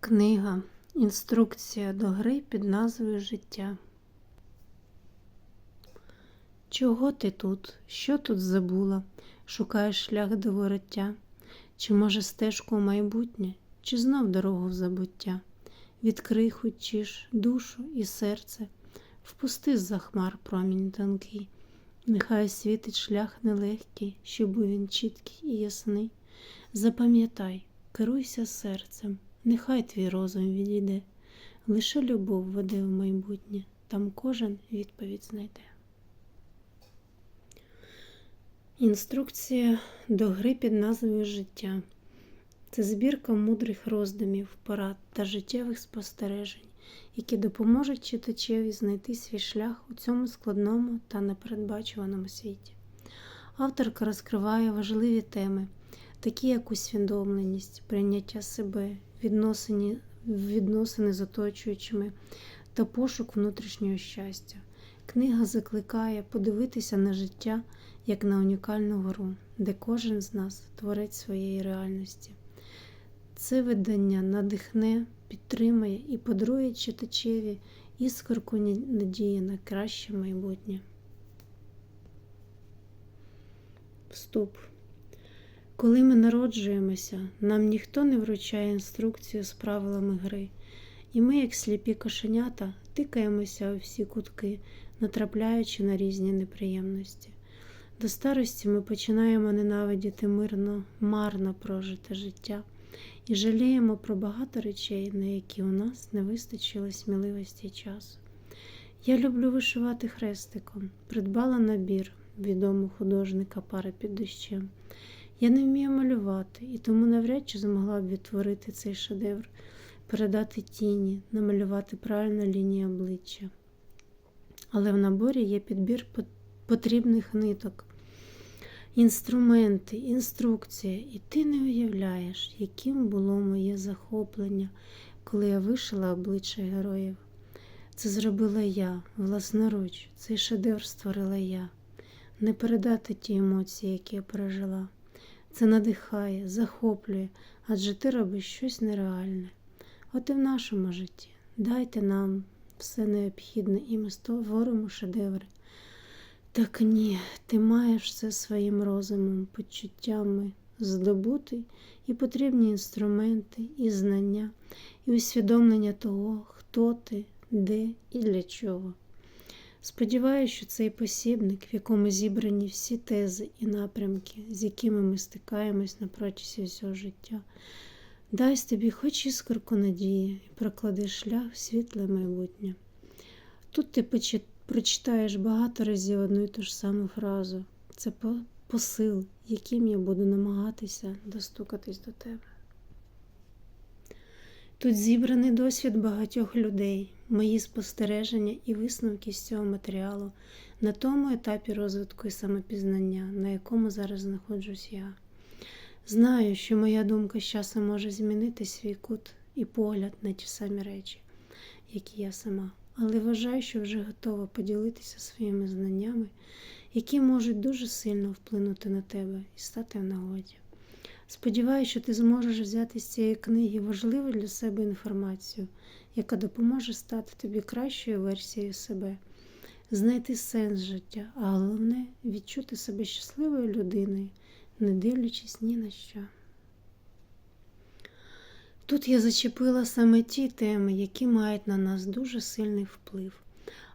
Книга Інструкція до гри під назвою Життя. Чого ти тут? Що тут забула? Шукаєш шлях до вороття? Чи може стежку у майбутнє, чи знов дорогу в забуття? Відкрий хочеш душу і серце, впусти з-за хмар промінь тонкий. Нехай світить шлях нелегкий, щоб був він чіткий і ясний. Запам'ятай, керуйся серцем, нехай твій розум відійде, лише любов веде в майбутнє, там кожен відповідь знайде. Інструкція до гри під назвою Життя це збірка мудрих роздумів, порад та життєвих спостережень, які допоможуть читачеві знайти свій шлях у цьому складному та непередбачуваному світі. Авторка розкриває важливі теми, такі як усвідомленість, прийняття себе, відносини, відносини з оточуючими та пошук внутрішнього щастя. Книга закликає подивитися на життя як на унікальну гру, де кожен з нас творець своєї реальності. Це видання надихне, підтримає і подарує читачеві іскорку надії на краще майбутнє. Вступ. Коли ми народжуємося, нам ніхто не вручає інструкцію з правилами гри, і ми, як сліпі кошенята, тикаємося у всі кутки, натрапляючи на різні неприємності. До старості ми починаємо ненавидіти мирно, марно прожите життя і жаліємо про багато речей, на які у нас не вистачило сміливості й часу. Я люблю вишивати хрестиком, придбала набір відомого художника пари під дощем. Я не вмію малювати, і тому навряд чи змогла б відтворити цей шедевр, передати тіні, намалювати правильну лінію обличчя. Але в наборі є підбір потрібних ниток, інструменти, інструкція, і ти не уявляєш, яким було моє захоплення, коли я вишила обличчя героїв. Це зробила я, власноруч, цей шедевр створила я. Не передати ті емоції, які я пережила. Це надихає, захоплює, адже ти робиш щось нереальне. От і в нашому житті дайте нам все необхідне, і ми створимо шедеври. Так ні, ти маєш все своїм розумом, почуттями здобути і потрібні інструменти, і знання, і усвідомлення того, хто ти, де і для чого. Сподіваюся, що цей посібник, в якому зібрані всі тези і напрямки, з якими ми стикаємось на протязі всього життя, дасть тобі хоч іскорку надії і проклади шлях в світле майбутнє. Тут ти прочитаєш багато разів одну і ту ж саму фразу. Це посил, яким я буду намагатися достукатись до тебе. Тут зібраний досвід багатьох людей, мої спостереження і висновки з цього матеріалу на тому етапі розвитку і самопізнання, на якому зараз знаходжусь я. Знаю, що моя думка з часом може змінити свій кут і погляд на ті самі речі, які я сама, але вважаю, що вже готова поділитися своїми знаннями, які можуть дуже сильно вплинути на тебе і стати в нагоді. Сподіваюся, що ти зможеш взяти з цієї книги важливу для себе інформацію, яка допоможе стати тобі кращою версією себе, знайти сенс життя, а головне відчути себе щасливою людиною, не дивлячись ні на що. Тут я зачепила саме ті теми, які мають на нас дуже сильний вплив,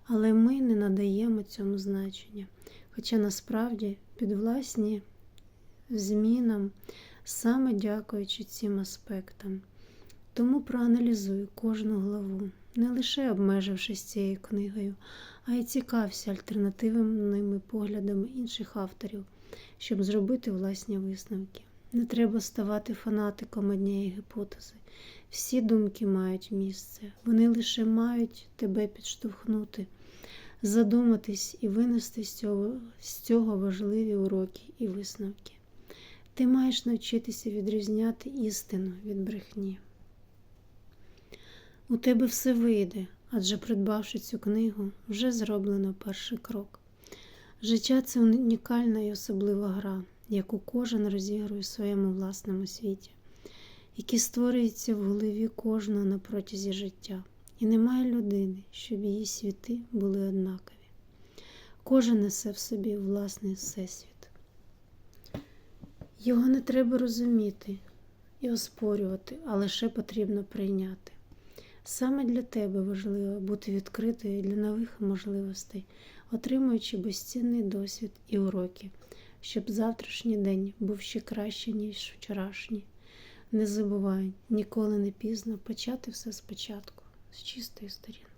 але ми не надаємо цьому значення. Хоча насправді підвласні змінам саме дякуючи цим аспектам. Тому проаналізуй кожну главу, не лише обмежившись цією книгою, а й цікався альтернативними поглядами інших авторів, щоб зробити власні висновки. Не треба ставати фанатиком однієї гіпотези. Всі думки мають місце, вони лише мають тебе підштовхнути, задуматись і винести з цього, з цього важливі уроки і висновки. Ти маєш навчитися відрізняти істину від брехні. У тебе все вийде, адже придбавши цю книгу, вже зроблено перший крок. Життя це унікальна і особлива гра, яку кожен розігрує в своєму власному світі. які створюються в голові кожного на протязі життя. І немає людини, щоб її світи були однакові. Кожен несе в собі власний всесвіт. Його не треба розуміти і оспорювати, а лише потрібно прийняти. Саме для тебе важливо бути відкритою для нових можливостей, отримуючи безцінний досвід і уроки, щоб завтрашній день був ще краще, ніж вчорашній. Не забувай, ніколи не пізно почати все спочатку, з чистої сторінки.